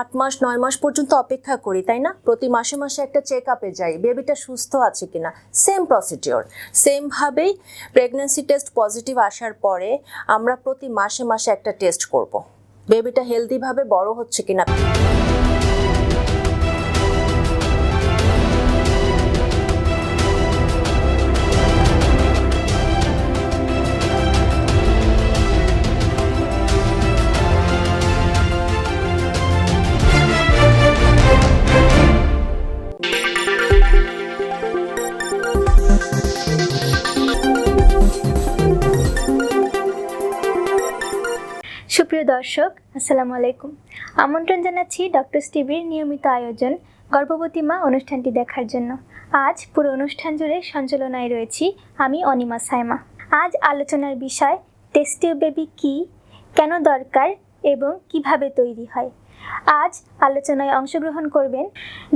আট মাস, নয় মাস পর্যন্ত অপেক্ষা করি, তাই না? প্রতি মাসে মাসে একটা চেক আপে যাই বেবিটা সুস্থ আছে কিনা সেম প্রসিডিওর সেমভাবেই প্রেগন্যান্সি টেস্ট পজিটিভ আসার পরে আমরা প্রতি মাসে মাসে একটা টেস্ট করব। বেবিটা হেলদিভাবে বড় হচ্ছে কিনা। সুপ্রিয় দর্শক, আসসালামু আলাইকুম। আমন্ত্রণ জানাচ্ছি ডক্টর স্টিভির নিয়মিত আয়োজন, গর্ভবতী মা অনুষ্ঠানটি দেখার জন্য। আজ পুরো অনুষ্ঠান জুড়ে সঞ্চালনায় রয়েছি আমি অনিমা সাইমা। আজ আলোচনার বিষয় টেস্টিও বেবি কি, কেন দরকার এবং কীভাবে তৈরি হয়। আজ আলোচনায় অংশগ্রহণ করবেন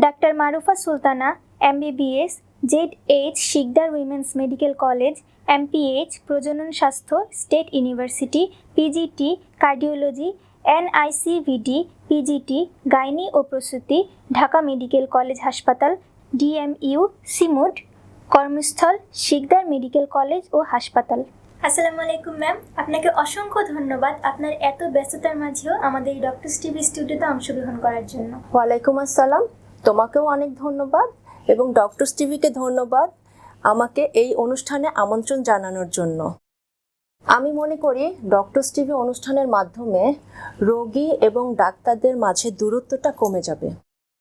doctor Marufa Sultana MBBS Z H Sikdar women's medical college MPH প্রজনন স্বাস্থ্য state university PGT cardiology NICVD PGT gynae ও প্রসূতি ঢাকা মেডিকেল কলেজ হাসপাতাল ডিএমইউ সিমুড কর্মস্থল শিকদার মেডিকেল কলেজ ও হাসপাতাল। আসসালামু আলাইকুম ম্যাম। আপনাকে অসংখ্য ধন্যবাদ আপনার এত ব্যস্ততার মাঝেও আমাদের এই ডক্টর টিভি স্টুডিওতে অংশগ্রহণ করার জন্য। ওয়ালাইকুম আসসালাম। তোমাকেও অনেক ধন্যবাদ। এবং ডক্টর টিভিকে ধন্যবাদ আমাকে এই অনুষ্ঠানে আমন্ত্রণ জানানোর জন্য। আমি মনে করি ডক্টর টিভি অনুষ্ঠানের মাধ্যমে রোগী এবং ডাক্তারদের মাঝে দূরত্বটা কমে যাবে।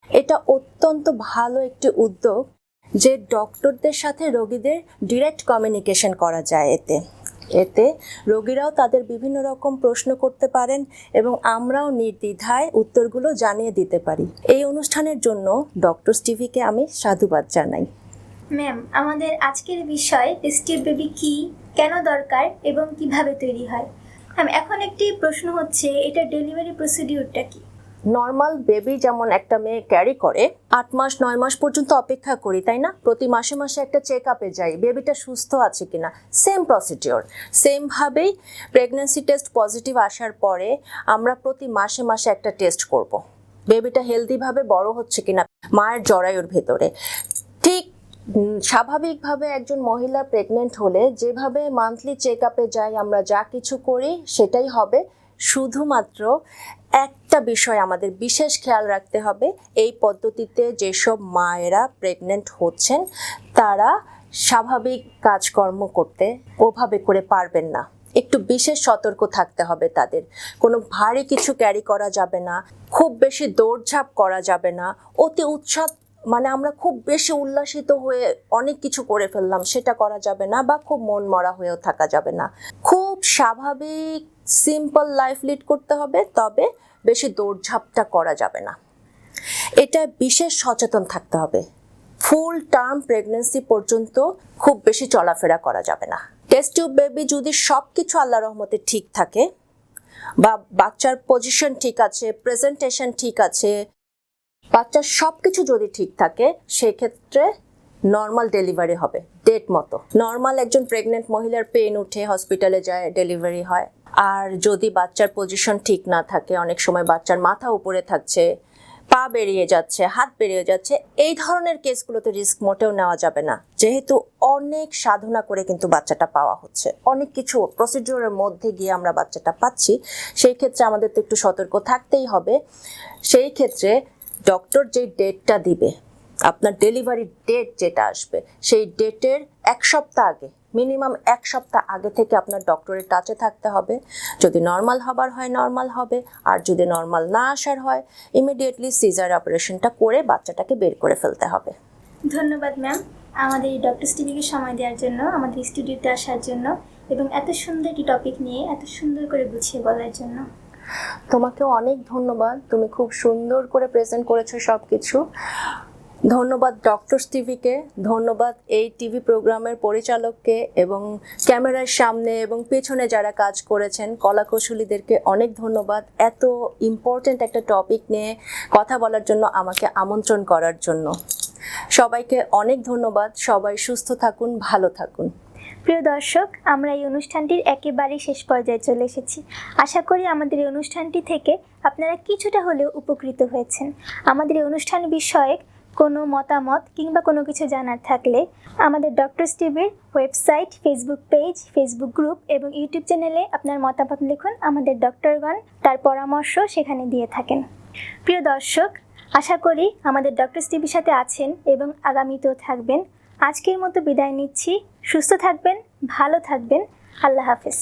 এটা অত্যন্ত ভালো একটি উদ্যোগ যে ডক্টরদের সাথে রোগীদের ডিরেক্ট কমিউনিকেশন করা যায় এতে। এতে রোগীরাও তাদের বিভিন্ন রকম প্রশ্ন করতে পারেন এবং আমরাও নির্দ্বিধায় উত্তরগুলো জানিয়ে দিতে পারি। এই অনুষ্ঠানের জন্য ডক্টর টিভিকে আমি সাধুবাদ জানাই। ম্যাম আমাদের আজকের বিষয় টেস্টিভ বেবি কি, কেন দরকার এবং কীভাবে তৈরি হয়? ম্যাম এখন একটি প্রশ্ন হচ্ছে, এটা ডেলিভারি প্রসিডিউরটা কি? নর্মাল বেবি যেমন একটা মেয়ে ক্যারি করে, আট মাস, নয় মাস পর্যন্ত অপেক্ষা করি, তাই না? প্রতি মাসে মাসে একটা চেক আপে যাই বেবিটা সুস্থ আছে কিনা? সেম প্রসিডিওর সেমভাবেই প্রেগনেন্সি টেস্ট পজিটিভ আসার পরে আমরা প্রতি মাসে মাসে একটা টেস্ট করব। বেবিটা হেলদিভাবে বড় হচ্ছে কিনা, মায়ের জরায়ুর ভেতরে। ঠিক স্বাভাবিকভাবে একজন মহিলা প্রেগনেন্ট হলে যেভাবে মান্থলি চেক আপে যাই, আমরা যা কিছু করি, সেটাই হবে। শুধুমাত্র একটা বিষয় আমাদের বিশেষ খেয়াল রাখতে হবে। এই পদ্ধতিতে যেসব মায়েরা প্রেগনেন্ট হচ্ছেন, তারা স্বাভাবিক কাজকর্ম করতে ওভাবে করে পারবেন না। একটু বিশেষ সতর্ক থাকতে হবে তাদের। কোনো ভারী কিছু ক্যারি করা যাবে না, খুব বেশি দৌড়ঝাঁপ করা যাবে না। অতি উৎসাহ মানে আমরা খুব বেশি উল্লাসিত হয়ে অনেক কিছু করে ফেললাম, সেটা করা যাবে না বা খুব মন মরা হয়েও থাকা যাবে না। খুব স্বাভাবিক সিম্পল লাইফ লিড করতে হবে, তবে বেশি দৌড়ঝাঁপটা করা যাবে না। এটা বিশেষ সচেতন থাকতে হবে। ফুল টার্ম প্রেগনেন্সি পর্যন্ত খুব বেশি চলাফেরা করা যাবে না। টেস্ট টিউব বেবি যদি সব কিছু আল্লাহ রহমতে ঠিক থাকে বা বাচ্চার পজিশন ঠিক আছে প্রেজেন্টেশন ঠিক আছে, বাচ্চার সব কিছু যদি ঠিক থাকে, সেক্ষেত্রে নর্মাল ডেলিভারি হবে। ডেট মতো। নর্মাল একজন প্রেগনেন্ট মহিলার পেন উঠে হসপিটালে যায় ডেলিভারি হয়। আর যদি বাচ্চার পজিশন ঠিক না থাকে, অনেক সময় বাচ্চার মাথা উপরে থাকছে, পা বেরিয়ে যাচ্ছে, হাত বেরিয়ে যাচ্ছে, এই ধরনের কেসগুলোতে রিস্ক মোটেও নেওয়া যাবে না। যেহেতু অনেক সাধনা করে কিন্তু বাচ্চাটা পাওয়া হচ্ছে। অনেক কিছু প্রসিডিওরের মধ্যে গিয়ে আমরা বাচ্চাটা পাচ্ছি। সেই ক্ষেত্রে আমাদের তো একটু সতর্ক থাকতেই হবে। সেই ক্ষেত্রে ডক্টর যে ডেটটা দিবে আপনার ডেলিভারি ডেট যেটা আসবে সেই ডেটের এক সপ্তাহ আগে মিনিমাম এক সপ্তাহ আগে থেকে আপনার ডক্টরের টাচে থাকতে হবে। যদি নর্মাল হবার হয় নর্মাল হবে। আর যদি নর্মাল না আসার হয় ইমিডিয়েটলি সিজার অপারেশনটা করে বাচ্চাটাকে বের করে ফেলতে হবে। ধন্যবাদ ম্যাম আমাদের এই ডক্টর টিভিকে সময় দেওয়ার জন্য আমাদের স্টুডিওতে আসার জন্য এবং এত সুন্দর একটি টপিক নিয়ে এত সুন্দর করে গুছিয়ে বলার জন্য। তোমাকেও অনেক ধন্যবাদ। তুমি খুব সুন্দর করে প্রেজেন্ট করেছ সব কিছু ধন্যবাদ ডক্টর টিভিকে, ধন্যবাদ এই টিভি প্রোগ্রামের পরিচালককে এবং ক্যামেরার সামনে এবং পেছনে যারা কাজ করেছেন, কলাকৌশলীদেরকে অনেক ধন্যবাদ। এত ইম্পর্ট্যান্ট একটা টপিক নিয়ে কথা বলার জন্য, আমাকে আমন্ত্রণ করার জন্য। সবাইকে অনেক ধন্যবাদ। সবাই সুস্থ থাকুন, ভালো থাকুন। প্রিয় দর্শক, আমরা এই অনুষ্ঠানটির একেবারেই শেষ পর্যায়ে চলে এসেছি। আশা করি আমাদের এই অনুষ্ঠানটি থেকে আপনারা কিছুটা হলেও উপকৃত হয়েছেন। আমাদের এই অনুষ্ঠান বিষয়ক কোনো মতামত কিংবা কোনো কিছু জানার থাকলে আমাদের doctor স্টিভের website Facebook page Facebook group এবং ইউটিউব চ্যানেলে আপনার মতামত লিখুন, আমাদের ডক্টরগণ তার পরামর্শ সেখানে দিয়ে থাকেন। প্রিয় দর্শক, আশা করি আমাদের ডক্টর স্টিভির সাথে আছেন এবং আগামীতেও থাকবেন। আজকের মতো বিদায় নিচ্ছি। সুস্থ থাকবেন, ভালো থাকবেন। আল্লাহ হাফেজ।